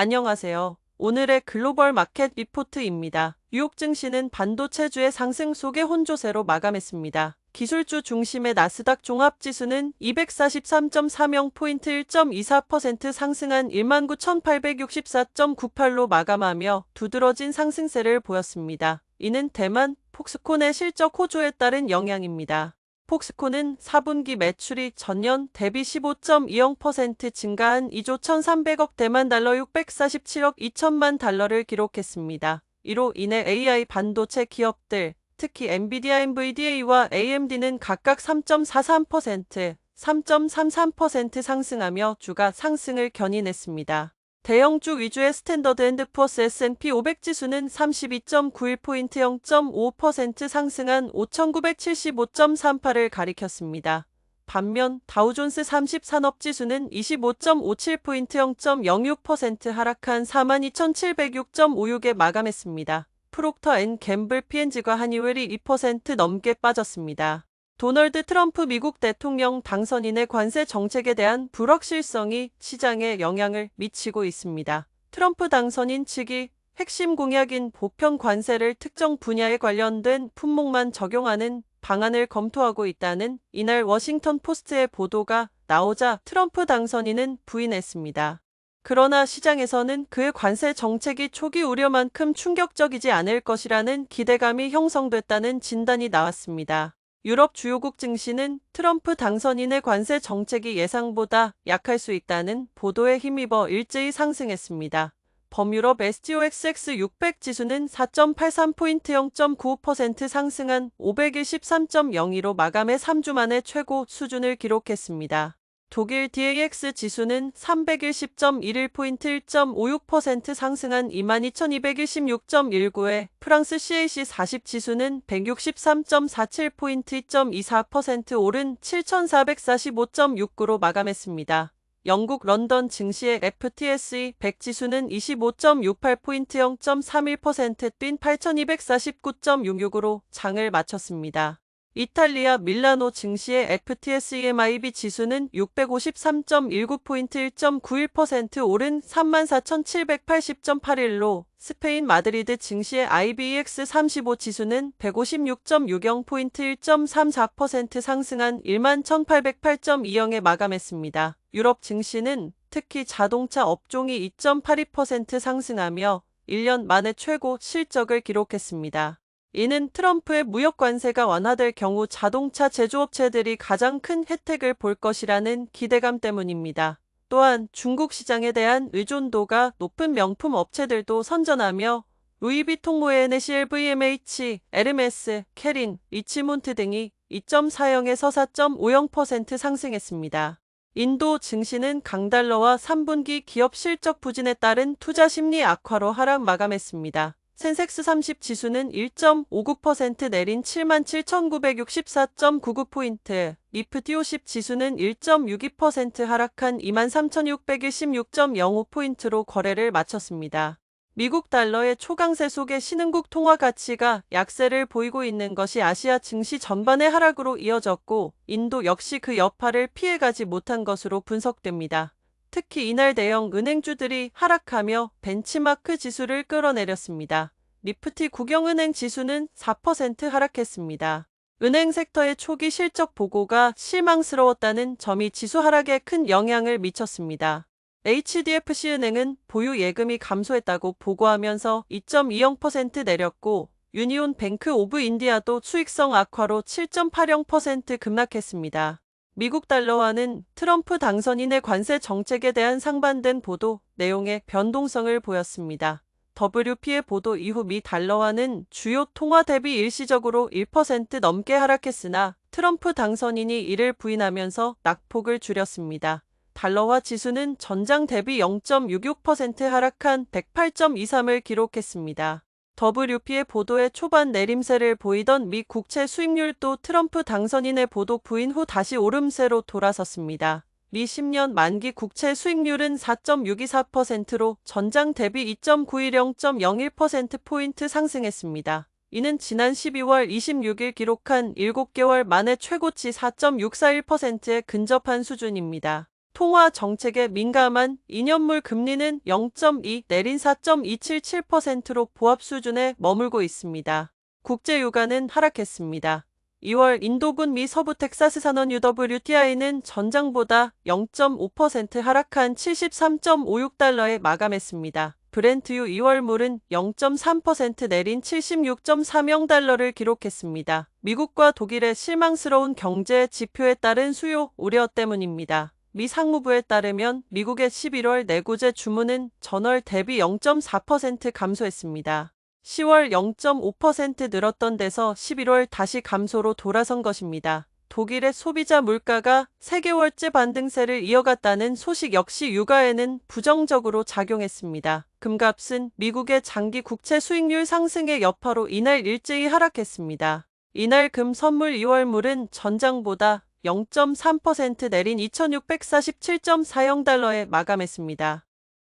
안녕하세요. 오늘의 글로벌 마켓 리포트입니다. 뉴욕 증시는 반도체주의 상승 속에 혼조세로 마감했습니다. 기술주 중심의 나스닥 종합지수는 243.30포인트 1.24% 상승한 19,864.98로 마감하며 두드러진 상승세를 보였습니다. 이는 대만, 폭스콘의 실적 호조에 따른 영향입니다. 폭스콘은 4분기 매출이 전년 대비 15.20% 증가한 2조 1,300억 대만 달러 647억 2천만 달러를 기록했습니다. 이로 인해 AI 반도체 기업들, 특히 엔비디아 NVDA와 AMD는 각각 3.43%, 3.33% 상승하며 주가 상승을 견인했습니다. 대형주 위주의 스탠더드 앤드 푸어스 S&P 500 지수는 32.91포인트 0.5% 상승한 5,975.38을 가리켰습니다. 반면 다우존스 30 산업 지수는 25.57포인트 0.06% 하락한 42,706.56에 마감했습니다. 프록터 앤 갬블 P&G과 한이웰이 2% 넘게 빠졌습니다. 도널드 트럼프 미국 대통령 당선인의 관세 정책에 대한 불확실성이 시장에 영향을 미치고 있습니다. 트럼프 당선인 측이 핵심 공약인 보편 관세를 특정 분야에 관련된 품목만 적용하는 방안을 검토하고 있다는 이날 워싱턴 포스트의 보도가 나오자 트럼프 당선인은 부인했습니다. 그러나 시장에서는 그의 관세 정책이 초기 우려만큼 충격적이지 않을 것이라는 기대감이 형성됐다는 진단이 나왔습니다. 유럽 주요국 증시는 트럼프 당선인의 관세 정책이 예상보다 약할 수 있다는 보도에 힘입어 일제히 상승했습니다. 범유럽 STOXX 600 지수는 4.83포인트 0.95% 상승한 513.02로 마감해 3주 만에 최고 수준을 기록했습니다. 독일 DAX 지수는 310.11포인트 1.56% 상승한 22,216.19에 프랑스 CAC 40 지수는 163.47포인트 2.24% 오른 7,445.69로 마감했습니다. 영국 런던 증시의 FTSE 100 지수는 25.68포인트 0.31%뛴 8,249.66으로 장을 마쳤습니다. 이탈리아 밀라노 증시의 FTSEMIB 지수는 653.19포인트 1.91% 오른 34,780.81로 스페인 마드리드 증시의 IBEX 35 지수는 156.60포인트 1.34% 상승한 11,808.20에 마감했습니다. 유럽 증시는 특히 자동차 업종이 2.82% 상승하며 1년 만에 최고 실적을 기록했습니다. 이는 트럼프의 무역 관세가 완화될 경우 자동차 제조업체들이 가장 큰 혜택을 볼 것이라는 기대감 때문입니다. 또한 중국 시장에 대한 의존도가 높은 명품 업체들도 선전하며 루이비통 모에네 CLVMH, 에르메스, 캐린, 리치몬트 등이 2.40에서 4.50% 상승했습니다. 인도 증시는 강달러와 3분기 기업 실적 부진에 따른 투자 심리 악화로 하락 마감했습니다. 센섹스 30 지수는 1.59% 내린 77,964.99포인트, 리프티 50 지수는 1.62% 하락한 23,616.05포인트로 거래를 마쳤습니다. 미국 달러의 초강세 속에 신흥국 통화 가치가 약세를 보이고 있는 것이 아시아 증시 전반의 하락으로 이어졌고 인도 역시 그 여파를 피해가지 못한 것으로 분석됩니다. 특히 이날 대형 은행주들이 하락하며 벤치마크 지수를 끌어내렸습니다. 리프티 국영은행 지수는 4% 하락했습니다. 은행 섹터의 초기 실적 보고가 실망스러웠다는 점이 지수 하락에 큰 영향을 미쳤습니다. HDFC은행은 보유 예금이 감소했다고 보고하면서 2.20% 내렸고 유니온 뱅크 오브 인디아도 수익성 악화로 7.80% 급락했습니다. 미국 달러화는 트럼프 당선인의 관세 정책에 대한 상반된 보도 내용의 변동성을 보였습니다. WP의 보도 이후 미 달러화는 주요 통화 대비 일시적으로 1% 넘게 하락했으나 트럼프 당선인이 이를 부인하면서 낙폭을 줄였습니다. 달러화 지수는 전장 대비 0.66% 하락한 108.23을 기록했습니다. WP의 보도에 초반 내림세를 보이던 미 국채 수익률도 트럼프 당선인의 보도 부인 후 다시 오름세로 돌아섰습니다. 미 10년 만기 국채 수익률은 4.624%로 전장 대비 2.91 0.01%포인트 상승했습니다. 이는 지난 12월 26일 기록한 7개월 만에 최고치 4.641%에 근접한 수준입니다. 통화 정책에 민감한 2년물 금리는 0.2 내린 4.277%로 보합 수준에 머물고 있습니다. 국제 유가는 하락했습니다. 2월 인도군 미 서부 텍사스 산원 UWTI는 전장보다 0.5% 하락한 73.56달러에 마감했습니다. 브렌트유 2월물은 0.3% 내린 76.30달러를 기록했습니다. 미국과 독일의 실망스러운 경제 지표에 따른 수요 우려 때문입니다. 미 상무부에 따르면 미국의 11월 내구재 주문은 전월 대비 0.4% 감소했습니다. 10월 0.5% 늘었던 데서 11월 다시 감소로 돌아선 것입니다. 독일의 소비자 물가가 3개월째 반등세를 이어갔다는 소식 역시 유가에는 부정적으로 작용했습니다. 금값은 미국의 장기 국채 수익률 상승의 여파로 이날 일제히 하락했습니다. 이날 금 선물 2월물은 전장보다 0.3% 내린 2647.40달러에 마감했습니다.